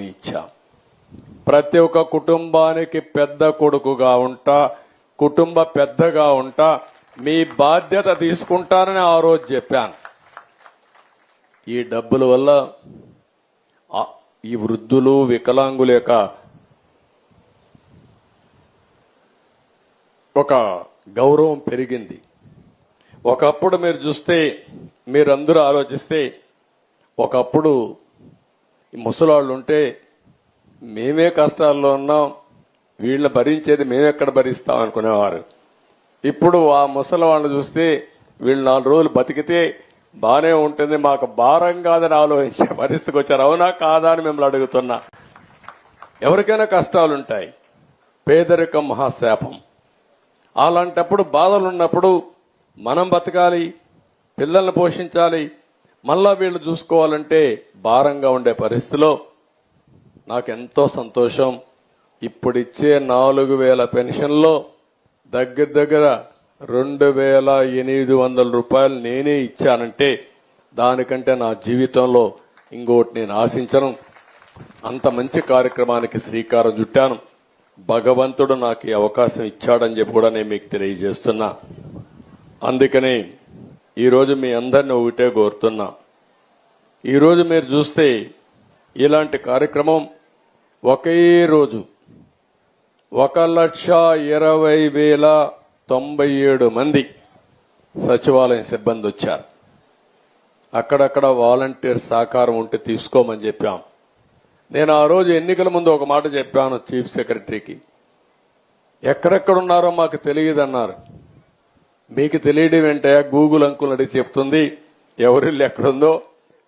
హామీ ఇచ్చాం. ప్రతి ఒక్క కుటుంబానికి పెద్ద కొడుకుగా ఉంటా కుటుంబ పెద్దగా ఉంటా మీ బాధ్యత తీసుకుంటానని ఆ రోజు చెప్పాను. ఈ డబ్బుల వల్ల ఈ వృద్ధులు వికలాంగుల యొక్క ఒక గౌరవం పెరిగింది. ఒకప్పుడు మీరు చూస్తే మీరందరూ ఆలోచిస్తే ఒకప్పుడు ముసలాళ్ళు ఉంటే మేమే కష్టాల్లో ఉన్నాం వీళ్ళని భరించేది మేమెక్కడ భరిస్తాం అనుకునేవారు. ఇప్పుడు ఆ ముసలి వాళ్ళని చూస్తే వీళ్ళు నాలుగు రోజులు బతికితే బానే ఉంటుంది మాకు భారం కాదని ఆలోచించే పరిస్థితికి వచ్చారు. అవునా కాదా అని మిమ్మల్ని అడుగుతున్నా. ఎవరికైనా కష్టాలుంటాయి. పేదరికం మహాశాపం. అలాంటప్పుడు బాధలు ఉన్నప్పుడు మనం బతకాలి పిల్లల్ని పోషించాలి మళ్ళా వీళ్ళు చూసుకోవాలంటే భారంగా ఉండే పరిస్థితిలో నాకెంతో సంతోషం. ఇప్పుడిచ్చే నాలుగు వేల పెన్షన్లో దగ్గర దగ్గర రెండు వేల ఎనిమిది వందల రూపాయలు నేనే ఇచ్చానంటే దానికంటే నా జీవితంలో ఇంకోటి నేను ఆశించను. అంత మంచి కార్యక్రమానికి శ్రీకారం చుట్టాను. భగవంతుడు నాకు ఈ అవకాశం ఇచ్చాడని చెప్పి కూడా నేను మీకు తెలియజేస్తున్నా. అందుకని ఈరోజు మీ అందరిని ఒకటే కోరుతున్నా. ఈరోజు మీరు చూస్తే ఇలాంటి కార్యక్రమం ఒకే రోజు ఒక లక్ష ఇరవై వేల తొంభై ఏడు మంది సచివాలయం సిబ్బంది వచ్చారు. అక్కడక్కడ వాలంటీర్ సహకారం ఉంటే తీసుకోమని చెప్పాం. నేను ఆ రోజు ఎన్నికల ముందు ఒక మాట చెప్పాను చీఫ్ సెక్రటరీకి. ఎక్కడెక్కడ ఉన్నారో మాకు తెలియదన్నారు. మీకు తెలియడం ఏంటే గూగుల్ అంకుల్ అడిగి చెప్తుంది. ఎవరిల్లు ఎక్కడుందో?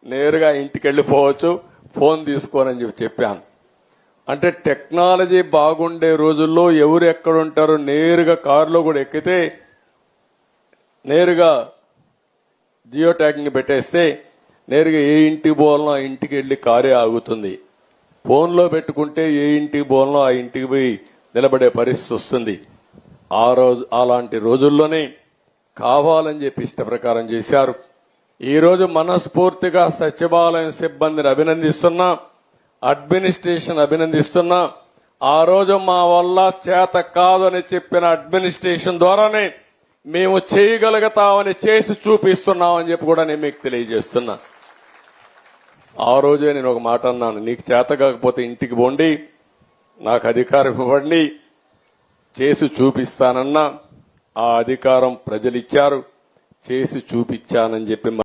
నేరుగా ఇంటికి వెళ్ళిపోవచ్చు ఫోన్ తీసుకోనని చెప్పి చెప్పాను. అంటే టెక్నాలజీ బాగుండే రోజుల్లో ఎవరు ఎక్కడ ఉంటారో నేరుగా కారులో కూడా ఎక్కితే నేరుగా జియో ట్యాగింగ్ పెట్టేస్తే నేరుగా ఏ ఇంటికి పోవాలనో ఆ ఇంటికి వెళ్ళి కారే ఆగుతుంది. ఫోన్లో పెట్టుకుంటే ఏ ఇంటికి పోవాలనో ఆ ఇంటికి పోయి నిలబడే పరిస్థితి వస్తుంది. ఆ రోజు అలాంటి రోజుల్లోనే కావాలని చెప్పి ఇష్ట ప్రకారం చేశారు. ఈరోజు మనస్ఫూర్తిగా సచివాలయం సిబ్బందిని అభినందిస్తున్నా అడ్మినిస్ట్రేషన్ అభినందిస్తున్నా ఆ రోజు మా వల్ల చేత కాదని చెప్పిన అడ్మినిస్ట్రేషన్ ద్వారానే మేము చేయగలుగుతామని చేసి చూపిస్తున్నామని చెప్పి కూడా నేను మీకు తెలియజేస్తున్నా. ఆ రోజే నేను ఒక మాట అన్నాను నీకు చేత కాకపోతే ఇంటికి పోండి నాకు అధికారం ఇవ్వండి చేసి చూపిస్తానన్నా ఆ అధికారం ప్రజలిచ్చారు చేసి చూపించానని చెప్పి